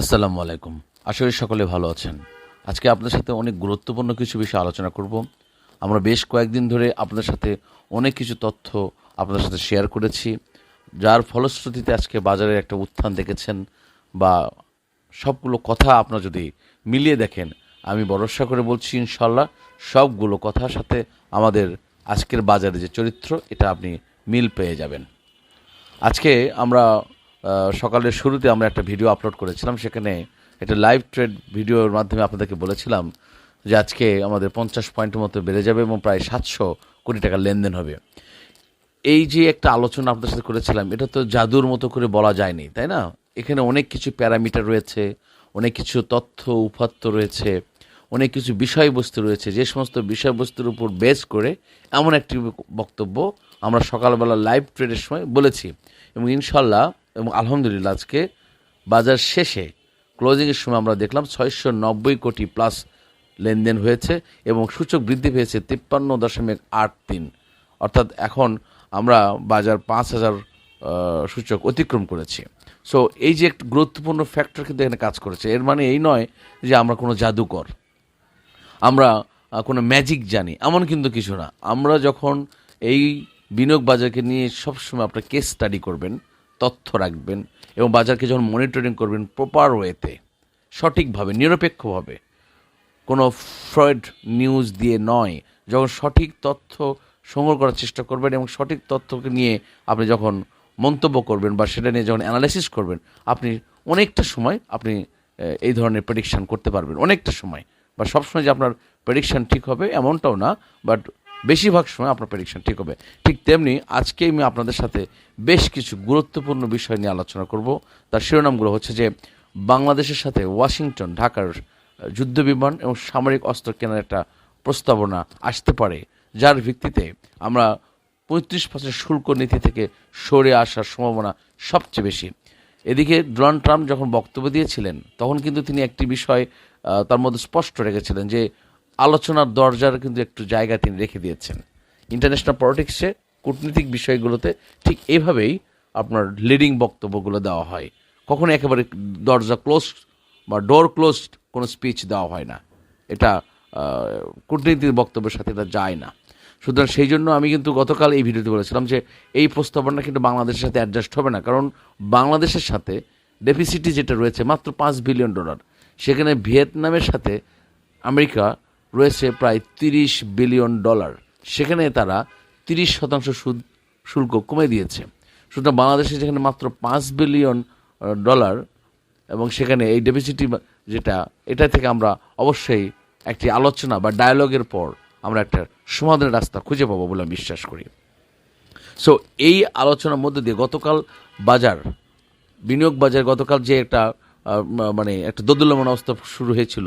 আসসালামু আলাইকুম। করি সকলে ভালো আছেন। আজকে আপনার সাথে অনেক গুরুত্বপূর্ণ কিছু বিষয় আলোচনা করব। আমরা বেশ কয়েকদিন ধরে আপনাদের সাথে অনেক কিছু তথ্য আপনাদের সাথে শেয়ার করেছি, যার ফলশ্রুতিতে আজকে বাজারে একটা উত্থান দেখেছেন বা সবগুলো কথা আপনার যদি মিলিয়ে দেখেন, আমি ভরসা করে বলছি ইনশাল্লাহ সবগুলো কথার সাথে আমাদের আজকের বাজারে যে চরিত্র, এটা আপনি মিল পেয়ে যাবেন। আজকে আমরা সকালের শুরুতে আমরা একটা ভিডিও আপলোড করেছিলাম, সেখানে একটা লাইভ ট্রেড ভিডিওর মাধ্যমে আপনাদেরকে বলেছিলাম যে আজকে আমাদের পঞ্চাশ পয়েন্টের মতো বেড়ে যাবে এবং প্রায় সাতশো কোটি টাকার লেনদেন হবে। এই যে একটা আলোচনা আপনাদের সাথে করেছিলাম, এটা তো জাদুর মতো করে বলা যায়নি, তাই না? এখানে অনেক কিছু প্যারামিটার রয়েছে, অনেক কিছু তথ্য, উপাত্ত রয়েছে, অনেক কিছু বিষয়বস্তু রয়েছে। যে সমস্ত বিষয়বস্তুর উপর বেস করে এমন একটি বক্তব্য আমরা সকালবেলা লাইভ ট্রেডের সময় বলেছি। এবং ইনশাল্লাহ এবং আলহামদুলিল্লাহ আজকে বাজার শেষে ক্লোজিংয়ের সময় আমরা দেখলাম ছয়শো নব্বই কোটি প্লাস লেনদেন হয়েছে এবং সূচক বৃদ্ধি পেয়েছে তিপ্পান্ন দশমিক আট তিন। অর্থাৎ এখন আমরা বাজার পাঁচ হাজার সূচক অতিক্রম করেছি। সো এই যে একটা গুরুত্বপূর্ণ ফ্যাক্টর কিন্তু এখানে কাজ করেছে। এর মানে এই নয় যে আমরা কোনো জাদুকর, আমরা কোনো ম্যাজিক জানি, এমন কিন্তু কিছু না। আমরা যখন এই বিনিয়োগ বাজারকে নিয়ে সবসময় আপনার কেস স্টাডি করবেন তথ্য রাখবেন এবং বাজারকে যখন মনিটরিং করবেন প্রপার ওয়েতে সঠিকভাবে, নিরপেক্ষভাবে, কোনো ফ্রয়েড নিউজ দিয়ে নয়, যখন সঠিক তথ্য সংগ্রহ করার চেষ্টা করবেন এবং সঠিক তথ্যকে নিয়ে আপনি যখন মন্তব্য করবেন বা সেটা নিয়ে যখন অ্যানালাইসিস করবেন, আপনি অনেকটা সময় আপনি এই ধরনের প্রেডিকশান করতে পারবেন। অনেকটা সময়। বা সবসময় যে আপনার প্রেডিকশান ঠিক হবে এমনটাও না বাট বেশিরভাগ সময় আপনার প্রেডিকশান ঠিক হবে। ঠিক তেমনি আজকে আমি আপনাদের সাথে বেশ কিছু গুরুত্বপূর্ণ বিষয় নিয়ে আলোচনা করব। তার শিরোনামগুলো হচ্ছে যে, বাংলাদেশের সাথে ওয়াশিংটন ঢাকার যুদ্ধ বিমান এবং সামরিক অস্ত্র কেনার একটা প্রস্তাবনা আসতে পারে, যার ভিত্তিতে আমরা পঁয়ত্রিশ পার্সেন্ট শুল্ক নীতি থেকে সরে আসার সম্ভাবনা সবচেয়ে বেশি। এদিকে ডোনাল্ড ট্রাম্প যখন বক্তব্য দিয়েছিলেন, তখন কিন্তু তিনি একটি বিষয় তার মধ্যে স্পষ্ট রেখেছিলেন যে আলোচনার দরজার কিন্তু একটু জায়গা তিনি রেখে দিয়েছেন। ইন্টারন্যাশনাল পলিটিক্সে কূটনীতিক বিষয়গুলোতে ঠিক এভাবেই আপনার লিডিং বক্তব্যগুলো দেওয়া হয়। কখনো একেবারে দরজা ক্লোজ বা ডোর ক্লোজড কোনো স্পিচ দেওয়া হয় না। এটা কূটনীতির বক্তব্যের সাথে এটা যায় না। সুতরাং সেই জন্য আমি কিন্তু গতকাল এই ভিডিওতে বলেছিলাম যে এই প্রস্তাবনা কিন্তু বাংলাদেশের সাথে অ্যাডজাস্ট হবে না। কারণ বাংলাদেশের সাথে ডেফিসিটি যেটা রয়েছে মাত্র পাঁচ বিলিয়ন ডলার সেখানে ভিয়েতনামের সাথে আমেরিকা রয়েছে প্রায় তিরিশ বিলিয়ন ডলার। সেখানে তারা তিরিশ শতাংশ সুদ, শুল্ক কমে দিয়েছে। সুতরাং বাংলাদেশে যেখানে মাত্র পাঁচ বিলিয়ন ডলার এবং সেখানে এই ডেফিসিটি যেটা, এটা থেকে আমরা অবশ্যই একটি আলোচনা বা ডায়ালগের পর আমরা একটা সমাধানের রাস্তা খুঁজে পাবো বলে আমি বিশ্বাস করি। সো এই আলোচনার মধ্যে দিয়ে গতকাল বাজার, বিনিয়োগ বাজার গতকাল যে একটা মানে একটা দোদুল্যমান অবস্থা শুরু হয়েছিল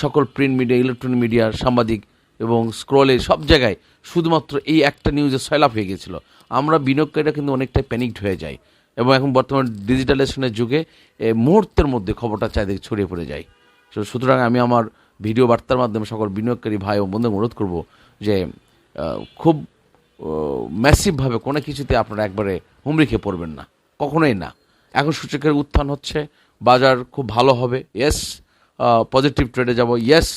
সকল প্রিন্ট মিডিয়া ইলেকট্রনিক মিডিয়া সাংবাদিক এবং স্ক্রলে সব জায়গায় শুধুমাত্র এই একটা নিউজে সয়লাভ হয়ে গেছিল। আমরা বিনিয়োগকারীরা কিন্তু অনেকটাই প্যানিকড হয়ে যায় এবং এখন বর্তমান ডিজিটালাইজেশনের যুগে মুহূর্তের মধ্যে খবরটা চারিদিকে ছড়িয়ে পড়ে যায়। তো সুতরাং আমি আমার ভিডিও বার্তার মাধ্যমে সকল বিনিয়োগকারী ভাই ও বন্ধুকে অনুরোধ করব যে খুব ম্যাসিভভাবে কোনো কিছুতে আপনারা একবারে হুমড়ি খেয়ে পড়বেন না। কখনোই না। এখন সূচকের উত্থান হচ্ছে, বাজার খুব ভালো হবে। ইয়েস পজিটিভ ট্রেডে যাব। ইয়েস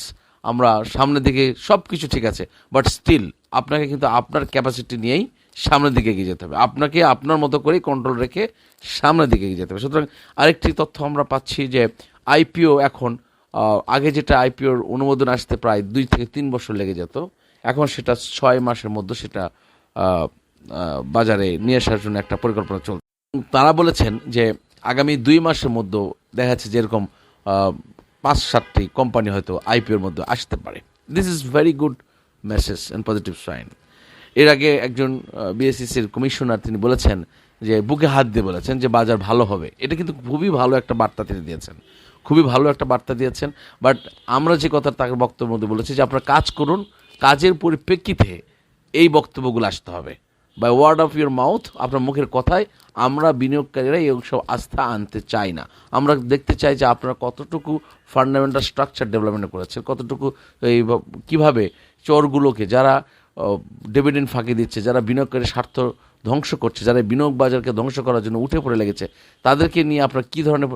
আমরা সামনের দিকে সব কিছু ঠিক আছে। বাট স্টিল আপনাকে কিন্তু আপনার ক্যাপাসিটি নিয়েই সামনের দিকে এগিয়ে যেতে হবে। আপনাকে আপনার মতো করেই কন্ট্রোল রেখে সামনের দিকে এগিয়ে যেতে হবে। সুতরাং আরেকটি তথ্য আমরা পাচ্ছি যে আইপিও এখন আগে যেটা আইপিওর অনুমোদন আসতে প্রায় দুই থেকে তিন বছর লেগে যেত। এখন সেটা ছয় মাসের মধ্যে সেটা বাজারে নিয়ে আসার জন্য একটা পরিকল্পনা চলছে। তারা বলেছেন যে আগামী দুই মাসের মধ্যে দেখা যাচ্ছে যেরকম পাঁচ সাতটি কোম্পানি হয়তো আইপিওর মধ্যে আসতে পারে। This is very good message and positive sign এর আগে একজন বিএসসিসির কমিশনার তিনি বলেছেন যে, বুকে হাত দিয়ে বলেছেন যে, বাজার ভালো হবে। এটা কিন্তু খুবই ভালো একটা বার্তা তিনি দিয়েছেন। খুবই ভালো একটা বার্তা দিয়েছেন। বাট আমরা যে কথা তাকে বক্তব্যের মধ্যে বলেছি যে, আপনারা কাজ করুন, কাজের পরিপ্রেক্ষিতে এই বক্তব্যগুলো আসতে হবে। By word of your mouth আপনার মুখের কথায়, আমরা বিনিয়োগকারীরা এই সব আস্থা আনতে চাই না। আমরা দেখতে চাই যে আপনারা কতটুকু ফান্ডামেন্টাল স্ট্রাকচার ডেভেলপমেন্ট করেছেন, কতটুকু এই কীভাবে চোরগুলোকে যারা ডিভিডেন্ড ফাঁকি দিচ্ছে, যারা বিনিয়োগকারী স্বার্থ ধ্বংস করছে, যারা বিনিয়োগ বাজারকে ধ্বংস করার জন্য উঠে পড়ে লেগেছে, তাদেরকে নিয়ে আপনারা কী ধরনের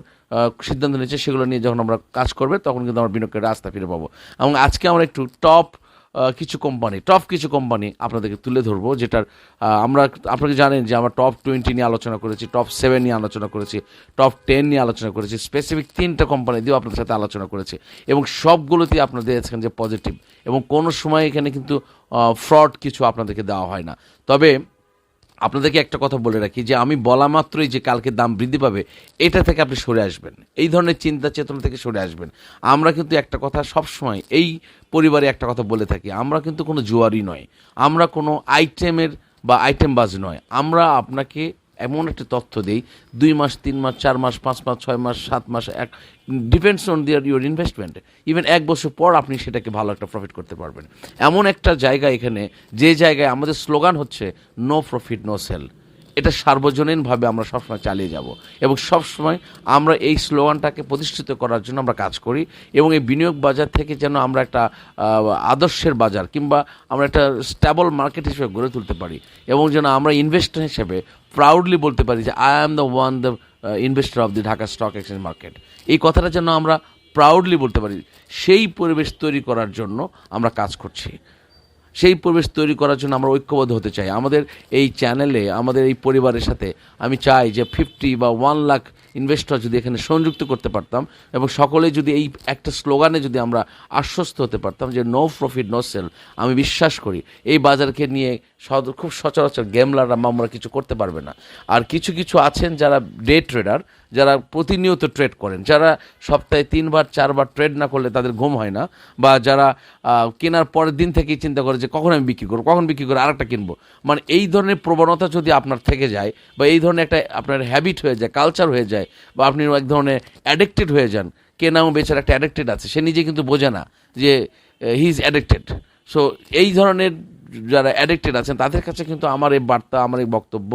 সিদ্ধান্ত নিচ্ছে সেগুলো নিয়ে যখন আমরা কাজ করবে, তখন কিন্তু আমরা বিনিয়োগের আস্থা ফিরে পাবো। এবং আজকে আমরা একটু টপ কিছু কোম্পানি টপ কিছু কোম্পানি আপনাদেরকে তুলে ধরবো, যেটার আমরা আপনাকে জানেন যে আমরা টপ টোয়েন্টি নিয়ে আলোচনা করেছি টপ সেভেন নিয়ে আলোচনা করেছি টপ টেন নিয়ে আলোচনা করেছি স্পেসিফিক তিনটা কোম্পানি দিয়েও আপনাদের সাথে আলোচনা করেছি এবং সবগুলোতেই আপনাদের এখানে যে পজিটিভ এবং কোনো সময় এখানে কিন্তু ফ্রড কিছু আপনাদেরকে দেওয়া হয় না। তবে আপনাদেরকে একটা কথা বলে রাখি যে আমি বলা মাত্রই যে কালকে দাম বৃদ্ধি পাবে, এটা থেকে আপনি সরে আসবেন। এই ধরনের চিন্তা চেতনা থেকে সরে আসবেন। আমরা কিন্তু একটা কথা সবসময় এই পরিবারে একটা কথা বলে থাকি, আমরা কিন্তু কোনো জুয়ারি নয়। আমরা কোনো আইটেমের বা আইটেম বাজ নয়। আমরা আপনাকে এমন একটা তথ্য দিই, দুই মাস, তিন মাস, চার মাস, পাঁচ মাস, ছয় মাস, সাত মাস, এক depends on their your investment even এক বছর পর আপনি সেটাকে ভালো একটা প্রফিট করতে পারবেন। এমন একটা জায়গা এখানে, যে জায়গায় আমাদের স্লোগান হচ্ছে নো প্রফিট নো সেল এটা সার্বজনীনভাবে আমরা সবসময় চালিয়ে যাব। এবং সবসময় আমরা এই স্লোগানটাকে প্রতিষ্ঠিত করার জন্য আমরা কাজ করি এবং এই বিনিয়োগ বাজার থেকে যেন আমরা একটা আদর্শের বাজার কিংবা আমরা একটা স্ট্যাবল মার্কেট হিসেবে গড়ে তুলতে পারি এবং যেন আমরা ইনভেস্টর হিসেবে প্রাউডলি বলতে পারি যে I am the one the investor of the Dhaka stock exchange market এই কথাটা যেন আমরা প্রাউডলি বলতে পারি। সেই পরিবেশ তৈরি করার জন্য আমরা কাজ করছি। সেই পরিবেশ তৈরি করার জন্য আমরা ঐক্যবদ্ধ হতে চাই। আমাদের এই চ্যানেলে আমাদের এই পরিবারের সাথে আমি চাই যে ফিফটি বা ওয়ান লাখ ইনভেস্টর যদি এখানে সংযুক্ত করতে পারতাম এবং সকলে যদি এই একটা স্লোগানে যদি আমরা আশ্বস্ত হতে পারতাম যে নো প্রফিট নো সেল আমি বিশ্বাস করি এই বাজারকে নিয়ে খুব সচরাচর গেমলাররা আমরা কিছু করতে পারবে না। আর কিছু কিছু আছেন যারা ডে ট্রেডার যারা প্রতিনিয়ত ট্রেড করেন, যারা সপ্তাহে তিনবার, চারবার ট্রেড না করলে তাদের ঘুম হয় না, বা যারা কেনার পরের দিন থেকেই চিন্তা করে যে কখন আমি বিক্রি করব, কখন বিক্রি করে আরেকটা কিনবো। মানে এই ধরনের প্রবণতা যদি আপনার থেকে যায়, বা এই ধরনের একটা আপনার হ্যাবিট হয়ে যায় কালচার হয়ে যায়, বা আপনি এক ধরনের অ্যাডিক্টেড হয়ে যান, কেনা ও বেচার একটা অ্যাডিক্টেড আছে, সে নিজে কিন্তু বোঝে না যে হি ইজ অ্যাডিক্টেড সো এই ধরনের যারা অ্যাডিক্টেড আছেন, তাদের কাছে কিন্তু আমার এই বার্তা, আমার এই বক্তব্য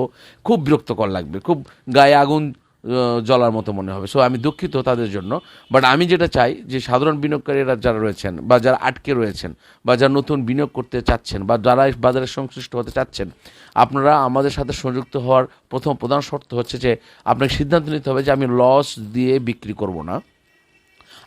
খুব বিরক্তকর লাগবে, খুব গায়ে আগুন আহ, জ্বলার মতো মনে হবে। সো আমি দুঃখিত তাদের জন্য বাট আমি যেটা চাই যে সাধারণ বিনিয়োগকারীরা যারা রয়েছেন বা যারা আটকে রয়েছেন বা যারা নতুন বিনিয়োগ করতে চাচ্ছেন বা যারা বাজারে সংশ্লিষ্ট হতে চাচ্ছেন আপনারা আমাদের সাথে সংযুক্ত হওয়ার প্রথম প্রধান শর্ত হচ্ছে যে আপনাকে সিদ্ধান্ত নিতে হবে যে আমি লস দিয়ে বিক্রি করব না।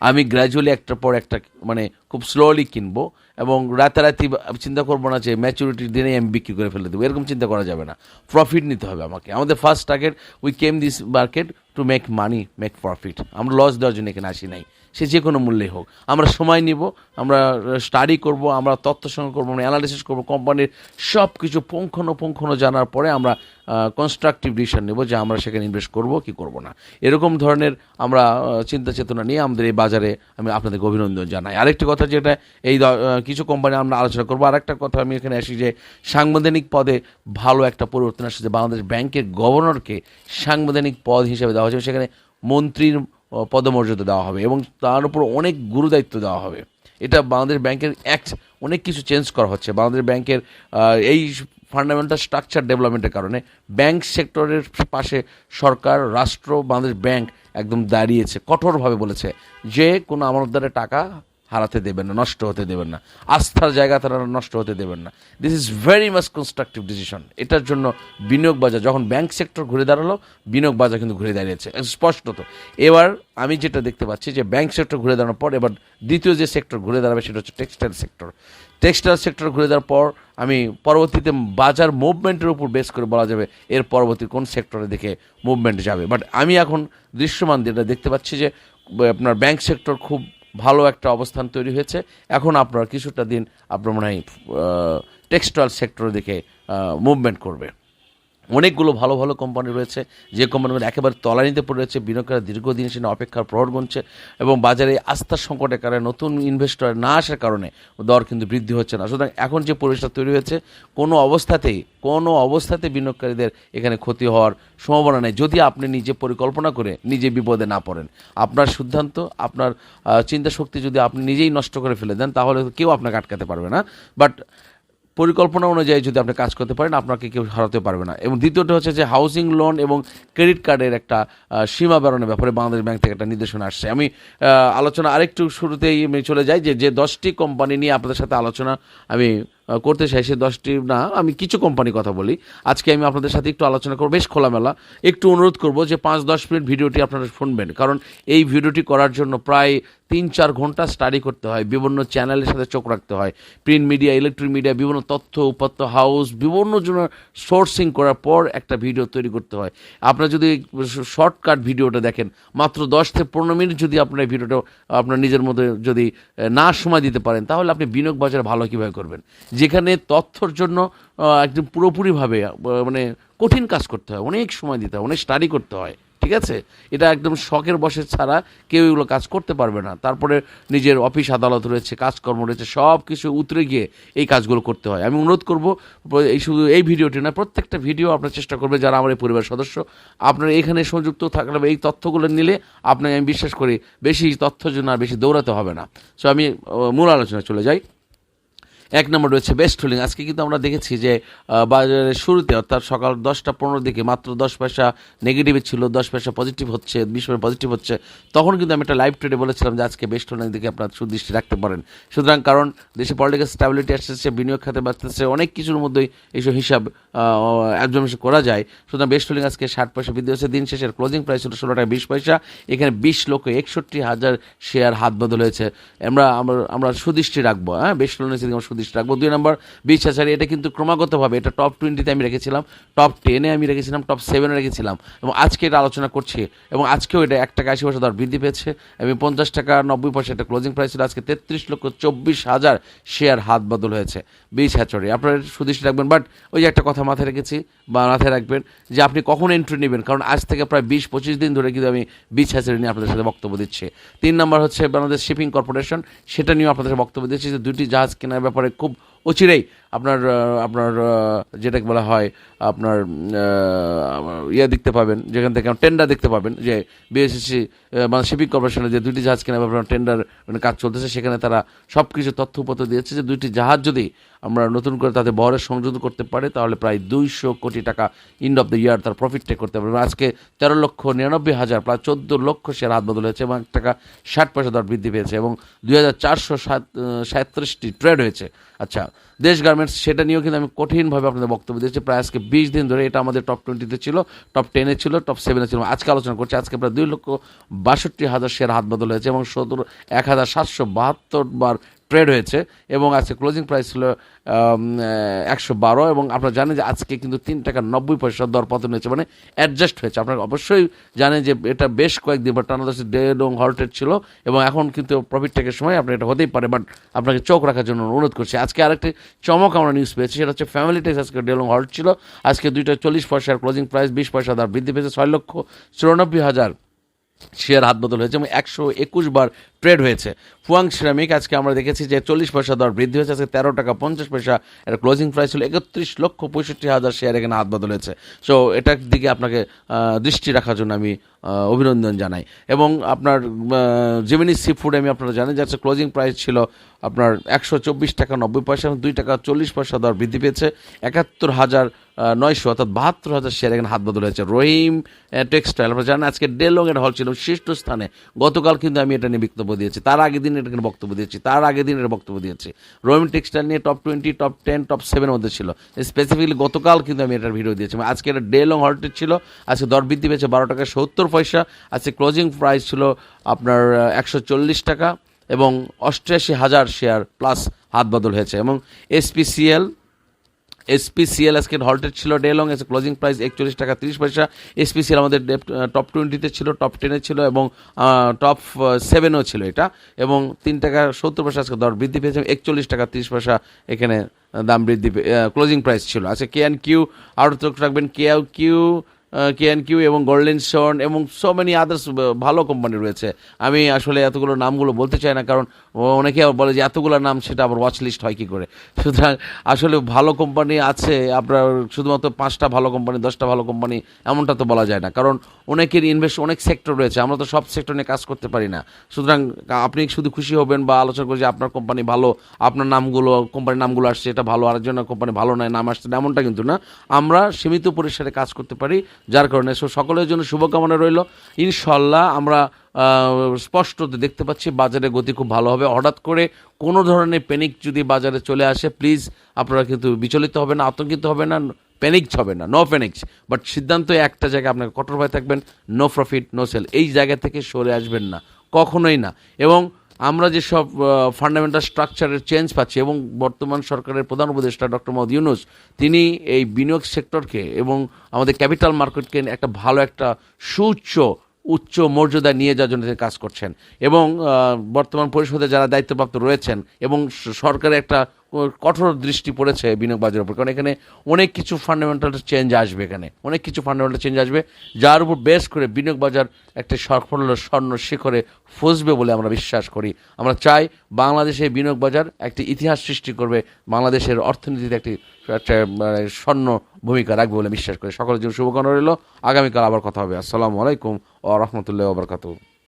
আমি গ্র্যাজুয়ালি একটার পর একটা মানে খুব স্লোলি কিনবো এবং রাতারাতি চিন্তা করব না যে ম্যাচুরিটির দিনেই আমি বিক্রি করে ফেলে দেবো। এরকম চিন্তা করা যাবে না। প্রফিট নিতে হবে আমাকে। আমাদের first target we came this market to make money make profit আমরা লস দেওয়ার জন্য এখানে আসি নাই। সে যে কোনো মূল্যেই হোক। আমরা সময় নিব, আমরা স্টাডি করব, আমরা তথ্য সংগ্রহ করব, আমরা অ্যানালিসিস করব কোম্পানির সব কিছু পুঙ্খানুপুঙ্খানু জানার পরে আমরা কনস্ট্রাকটিভ ডিসিশন নেব যে আমরা সেখানে ইনভেস্ট করব কি করব না। এরকম ধরনের আমরা চিন্তা চেতনা নিয়ে আমাদের এই বাজারে আমি আপনাদেরকে অভিনন্দন জানাই। আরেকটি কথা যেটা, এই কিছু কোম্পানি আমরা আলোচনা করব। আরেকটা কথা আমি এখানে আসি যে, সাংবিধানিক পদে ভালো একটা পরিবর্তন আসছে যে বাংলাদেশ ব্যাংকের গভর্নরকে সাংবিধানিক পদ হিসেবে দেওয়া হয়েছে। সেখানে মন্ত্রীর পদমর্যাদা দেওয়া হবে এবং তার উপর অনেক গুরুদায়িত্ব দেওয়া হবে। এটা বাংলাদেশ ব্যাংকের অ্যাক্ট অনেক কিছু চেঞ্জ করা হচ্ছে। বাংলাদেশ ব্যাংকের এই ফান্ডামেন্টাল স্ট্রাকচার ডেভেলপমেন্টের কারণে ব্যাংক সেক্টরের পাশে সরকার, রাষ্ট্র, বাংলাদেশ ব্যাংক একদম দাঁড়িয়েছে, কঠোরভাবে বলেছে যে কোনো আমানতদারের টাকা হারাতে দেবেন না, নষ্ট হতে দেবেন না। আস্থার জায়গা তারা নষ্ট হতে দেবেন না। This is very much constructive decision এটার জন্য বিনিয়োগ বাজার, যখন ব্যাংক সেক্টর ঘুরে দাঁড়াল, বিনিয়োগ বাজার কিন্তু ঘুরে দাঁড়িয়েছে। স্পষ্টত। এবার আমি যেটা দেখতে পাচ্ছি যে ব্যাংক সেক্টর ঘুরে দাঁড়ানোর পর, এবার দ্বিতীয় যে সেক্টর ঘুরে দাঁড়াবে, সেটা হচ্ছে টেক্সটাইল সেক্টর টেক্সটাইল সেক্টর ঘুরে দেওয়ার পর, আমি পরবর্তীতে বাজার মুভমেন্টের উপর বেস করে বলা যাবে, এর পরবর্তী কোন সেক্টরে দেখে মুভমেন্ট যাবে। বাট আমি এখন দৃশ্যমান যেটা দেখতে পাচ্ছি যে, আপনার ব্যাংক সেক্টর খুব ভালো একটা অবস্থান তৈরি হয়েছে। এখন আপনার কিছুটা দিন আপনার মনে হয় টেক্সটাইল সেক্টরের দিকে মুভমেন্ট করবে। অনেকগুলো ভালো ভালো কোম্পানি রয়েছে। যে কোম্পানিগুলো একেবারে তলানিতে পড়ে রয়েছে। বিনিয়োগকারীরা দীর্ঘদিন সেখানে অপেক্ষার প্রহর গুনছে এবং বাজারে আস্থার সংকটের কারণে নতুন ইনভেস্টর না আসার কারণে দর কিন্তু বৃদ্ধি হচ্ছে না। সুতরাং এখন যে পরিবেশটা তৈরি হয়েছে, কোনো অবস্থাতেই, কোনো অবস্থাতে বিনিয়োগকারীদের এখানে ক্ষতি হওয়ার সম্ভাবনা নেই। যদি আপনি নিজে পরিকল্পনা করে নিজে বিপদে না পড়েন, আপনার সিদ্ধান্ত, আপনার চিন্তা শক্তি যদি আপনি নিজেই নষ্ট করে ফেলে দেন, তাহলে কেউ আপনাকে আটকাতে পারবে না। বাট পরিকল্পনা অনুযায়ী যদি আপনি কাজ করতে পারেন, আপনাকে কেউ হারাতে পারবে না। এবং দ্বিতীয়টা হচ্ছে যে হাউসিং লোন এবং ক্রেডিট কার্ডের একটা সীমা বেড়ানোর ব্যাপারে বাংলাদেশ ব্যাংক থেকে একটা নির্দেশনা আসছে। আমি আলোচনা আরেকটু শুরুতেই চলে যাই যে যে দশটি কোম্পানি নিয়ে আপনাদের সাথে আলোচনা আমি করতে চাই, সে দশটি, না, আমি কিছু কোম্পানি কথা বলি। আজকে আমি আপনাদের সাথে একটু আলোচনা করব, বেশ খোলামেলা। একটু অনুরোধ করব যে পাঁচ, দশ মিনিট ভিডিওটি আপনারা শুনবেন, কারণ এই ভিডিওটি করার জন্য প্রায় তিন, চার ঘণ্টা স্টাডি করতে হয়, বিভিন্ন চ্যানেলের সাথে চোখ রাখতে হয়। প্রিন্ট মিডিয়া ইলেকট্রিক মিডিয়া বিভিন্ন তথ্য, উপাত্ত হাউস বিভিন্ন জন্য সোর্সিং করার পর একটা ভিডিও তৈরি করতে হয়। আপনারা যদি শর্টকাট ভিডিওটা দেখেন, মাত্র দশ থেকে পনেরো মিনিট যদি আপনার ভিডিওটা আপনার নিজের মধ্যে যদি না সময় দিতে পারেন, তাহলে আপনি বিনিয়োগ বাজারে ভালো কীভাবে করবেন। যেখানে তথ্যর জন্য একদম পুরোপুরিভাবে মানে কঠিন কাজ করতে হয়, অনেক সময় দিতে হয়, অনেক স্টাডি করতে হয়, ঠিক আছে? এটা একদম শখের বসে ছাড়া কেউ এগুলো কাজ করতে পারবে না। তারপরে নিজের অফিস আদালত রয়েছে, কাজকর্ম রয়েছে সব কিছু উতরে গিয়ে এই কাজগুলো করতে হয়। আমি অনুরোধ করব, এই শুধু এই ভিডিওটি না, প্রত্যেকটা ভিডিও আপনার চেষ্টা করবে যারা আমার এই পরিবার সদস্য। আপনারা এখানে সংযুক্ত থাকলে এই তথ্যগুলো নিলে আপনাকে আমি বিশ্বাস করি, বেশি তথ্যের জন্য আর বেশি দৌড়াতে হবে না। সো আমি মূল আলোচনায় চলে যাই। এক নম্বর রয়েছে বেস্ট হোলিং আজকে কিন্তু আমরা দেখেছি যে বাজারের শুরুতে অর্থাৎ সকাল দশটা পনেরো দিকে মাত্র দশ পয়সা নেগেটিভে ছিল, দশ পয়সা পজিটিভ হচ্ছে, বিশ পয়সা পজিটিভ হচ্ছে। তখন কিন্তু আমি একটা লাইভ ট্রেডে বলেছিলাম যে, আজকে বেস্ট হোলিং দিকে আপনার সুদৃষ্টি রাখতে পারেন। সুতরাং কারণ দেশে পলিটিক্যাল স্ট্যাবিলিটি আসতেছে, বিনিয়োগ খাতে বাড়তেছে, অনেক কিছুর মধ্যেই এইসব হিসাব একজন করা যায়। সুতরাং বেস্ট হোলিং আজকে ষাট পয়সা বৃদ্ধি হচ্ছে দিন শেষের ক্লোজিং প্রাইস ছিল ষোলো টাকা বিশ পয়সা, এখানে বিশ লক্ষ একষট্টি হাজার শেয়ার হাত বদল হয়েছে। আমরা আমরা সুদৃষ্টি রাখব হ্যাঁ? বেস্ট হোলিং থেকে আমরা সুদৃষ্টি রাখব। দুই নম্বর বিশ হাজার এটা কিন্তু ক্রমাগতভাবে, এটা টপ টোয়েন্টিতে আমি রেখেছিলাম টপ টেনে আমি রেখেছিলাম টপ সেভেনে রেখেছিলাম, এবং আজকে এটা আলোচনা করছি, এবং আজকেও এটা এক টাকা আশি পয়সা দর বৃদ্ধি পেয়েছে, এবং পঞ্চাশ টাকা নব্বই পয়সা এটা ক্লোজিং প্রাইস ছিল, আজকে তেত্রিশ লক্ষ চব্বিশ হাজার শেয়ার হাত বদল হয়েছে, বিশ হ্যাচরে আপনারা সুদৃষ্টি রাখবেন বাট ওই যে একটা কথা মাথায় রেখেছি, বা মাথায় রাখবেন, যে আপনি কখন এন্ট্রি নেবেন, কারণ আজ থেকে প্রায় বিশ পঁচিশ দিন ধরে কিন্তু আমি বিচ হ্যাচারি নিয়ে আপনাদের সাথে বক্তব্য দিচ্ছি। তিন নম্বর হচ্ছে বাংলাদেশ শিপিং কর্পোরেশন, সেটা নিয়েও আপনাদের বক্তব্য দিচ্ছি যে দুটি জাহাজ কেনার ব্যাপারে খুব অচিরেই। আপনার আপনার যেটাকে বলা হয় আপনার ইয়ে দেখতে পাবেন, যেখান থেকে টেন্ডার দেখতে পাবেন, যে বিএসসি মানে শিপিং কর্পোরেশনের যে দুইটি জাহাজ কেনার ব্যাপারে টেন্ডার মানে কাজ চলতেছে, সেখানে তারা সব কিছু তথ্য উপত্য দিয়েছে যে দুইটি জাহাজ যদি আমরা নতুন করে তাদের বহরের সংযোজন করতে পারে, তাহলে প্রায় দুইশো কোটি টাকা ইন্ড অফ দ্য ইয়ার তার প্রফিট টেক করতে পারবে। আজকে তেরো লক্ষ নিরানব্বই হাজার, প্রায় চোদ্দ লক্ষ শেয়ার হাত বদল হয়েছে এবং এক টাকা ষাট পয়সা দর বৃদ্ধি পেয়েছে এবং দুই হাজার চারশো সাত সাঁত্রিশটি ট্রেড হয়েছে। আচ্ছা দেশ গার্মেন্টস সেটা নিয়েও কিন্তু আমি কঠিনভাবে আপনাদের বক্তব্য দিয়েছি। প্রায় আজকে বিশ দিন ধরে এটা আমাদের টপ টোয়েন্টিতে ছিল টপ টেনে ছিল টপ সেভেনে ছিল। আজকে আলোচনা করছি, আজকে প্রায় দুই লক্ষ বাষট্টি হাজার শেয়ার হাত বদল হয়েছে এবং সতেরো এক হাজার সাতশো বাহাত্তর বার ট্রেড হয়েছে এবং আজকে ক্লোজিং প্রাইস ছিল একশো বারো এবং আপনারা জানেন যে আজকে কিন্তু তিন টাকা নব্বই পয়সা দর পতন হয়েছে মানে অ্যাডজাস্ট হয়েছে। আপনারা অবশ্যই জানেন যে এটা বেশ কয়েকদিন বা টানা দশে ডে লং হল্টেড ছিল এবং এখন কিন্তু প্রফিট টেকের সময় আপনার এটা হতেই পারে বাট আপনাকে চোখ রাখার জন্য অনুরোধ করছি। আজকে আরেকটি চমক আমরা নিউজ পেয়েছি, সেটা হচ্ছে ফ্যামিলি টেক্স আজকে ডে লং হল্ট ছিল। আজকে দুইটা চল্লিশ পয়সার ক্লোজিং প্রাইস বিশ পয়সা দর বৃদ্ধি পেয়েছে, ছয় লক্ষ চুরানব্বই হাজার শেয়ার হাত বদল হয়েছে এবং একশো একুশ বার ট্রেড হয়েছে। ফুয়াং সিরামিক আজকে আমরা দেখেছি যে চল্লিশ পয়সা দর বৃদ্ধি হয়েছে। আজকে তেরো টাকা পঞ্চাশ পয়সা এর ক্লোজিং প্রাইস ছিল একত্রিশ লক্ষ পঁয়ষট্টি হাজার শেয়ার এখানে হাত বদল হয়েছে। সো এটার দিকে আপনাকে দৃষ্টি রাখার জন্য আমি অভিনন্দন জানাই। এবং আপনার জেমিনি সি ফুড আমি আপনারা জানেন যে ক্লোজিং প্রাইস ছিল আপনার একশো চব্বিশ টাকা নব্বই পয়সা দুই টাকা চল্লিশ পয়সা দর বৃদ্ধি পেয়েছে। একাত্তর হাজার নয়শো অর্থাৎ বাহাত্তর হাজার শেয়ার এখানে হাত বদল হয়েছে। রহিম টেক্সটাইল আপনারা জানেন আজকে ডেলং এর হল ছিল শীর্ষ স্থানে। গতকাল কিন্তু আমি এটা নিয়ে বক্তব্য দিয়েছি, তার আগের দিন এটা বক্তব্য দিয়েছি, তার আগের দিন এটা বক্তব্য দিয়েছি। রহিম টেক্সটাইল নিয়ে top twenty top ten top সেভেনের মধ্যে ছিল। স্পেসিফিকলি গতকাল কিন্তু আমি এটার ভিডিও দিয়েছি। আজকে এটা ডে লং হল্টেড ছিল, আজকে দর বৃদ্ধি পেয়েছে বারো টাকা সত্তর পয়সা, আজকে ক্লোজিং প্রাইস ছিল আপনার একশো চল্লিশ টাকা এবং অষ্টআশি হাজার শেয়ার প্লাস হাত বদল হয়েছে এবং এসপিসিএল এসপিসিএল আজকে হল্টেড ছিল ডে লং এসে ক্লোজিং প্রাইস একচল্লিশ টাকা তিরিশ পয়সা। এসপিসিএল আমাদের টপ টোয়েন্টিতে ছিল টপ টেনে ছিল এবং টপ সেভেনও ছিল এটা। এবং তিন টাকা সত্তর পয়সা আজকে দর বৃদ্ধি পেয়েছে একচল্লিশ টাকা তিরিশ পয়সা এখানে দাম বৃদ্ধি ক্লোজিং প্রাইস ছিল। আচ্ছা কে অ্যান্ড কিউ আরও চোখ রাখবেন। K Q K and Q এবং গোল্ডেন শন এবং সো মেনি আদার্স ভালো কোম্পানি রয়েছে। আমি আসলে এতগুলো নামগুলো বলতে চাই না, কারণ অনেকে আবার বলে যে এতগুলো নাম সেটা আবার ওয়াচ লিস্ট হয় কি করে? সুতরাং আসলে ভালো কোম্পানি আছে, আপনার শুধুমাত্র পাঁচটা ভালো কোম্পানি দশটা ভালো কোম্পানি এমনটা তো বলা যায় না। কারণ অনেকের ইনভেস্ট অনেক সেক্টর রয়েছে, আমরা তো সব সেক্টর নিয়ে কাজ করতে পারি না। সুতরাং আপনি শুধু খুশি হবেন বা আলোচনা করে যে আপনার কোম্পানি ভালো, আপনার নামগুলো কোম্পানির নামগুলো আসছে, এটা ভালো, আরেকজনের কোম্পানি ভালো নয়, নাম আসছে না, এমনটা কিন্তু না। আমরা সীমিত পরিসরে কাজ করতে পারি যার কারণে সো সকলের জন্য শুভকামনা রইল। ইনশাল্লাহ আমরা স্পষ্ট দেখতে পাচ্ছি বাজারে গতি খুব ভালো হবে। হঠাৎ করে কোনো ধরনের প্যানিক যদি বাজারে চলে আসে প্লিজ আপনারা কিন্তু বিচলিত হবে না, আতঙ্কিত হবে না প্যানিক হবে না নো প্যানিকস বাট সিদ্ধান্ত একটা জায়গায় আপনাকে কঠোরভাবে থাকবেন নো প্রফিট নো সেল এই জায়গা থেকে সরে আসবেন না, কখনোই না। এবং আমরা যেসব ফান্ডামেন্টাল স্ট্রাকচারের চেঞ্জ পাচ্ছি এবং বর্তমান সরকারের প্রধান উপদেষ্টা ডক্টর মোহাম্মদ ইউনুস, তিনি এই বিনিয়োগ সেক্টরকে এবং আমাদের ক্যাপিটাল মার্কেটকে একটা ভালো একটা সুউচ্চ উচ্চ মর্যাদা নিয়ে যাওয়ার জন্য তিনি কাজ করছেন। এবং বর্তমান পরিষদে যারা দায়িত্বপ্রাপ্ত রয়েছেন এবং সরকারের একটা কঠোর দৃষ্টি পড়েছে বিনিয়োগ বাজারের উপর, কারণ এখানে অনেক কিছু ফান্ডামেন্টাল চেঞ্জ আসবে এখানে। অনেক কিছু ফান্ডামেন্টাল চেঞ্জ আসবে, যার উপর বেস করে বিনিয়োগ বাজার একটা সাফল্য স্বর্ণ শিখরে ফসবে বলে আমরা বিশ্বাস করি। আমরা চাই বাংলাদেশে বিনিয়োগ বাজার একটি ইতিহাস সৃষ্টি করবে, বাংলাদেশের অর্থনীতিতে একটি, একটা মানে স্বর্ণ ভূমিকা রাখবে বলে বিশ্বাস করি। সকলের জন্য শুভকামনা রইল। আগামীকাল আবার কথা হবে। আসসালামু আলাইকুম ও রহমতুল্লাহ ওবরকাতু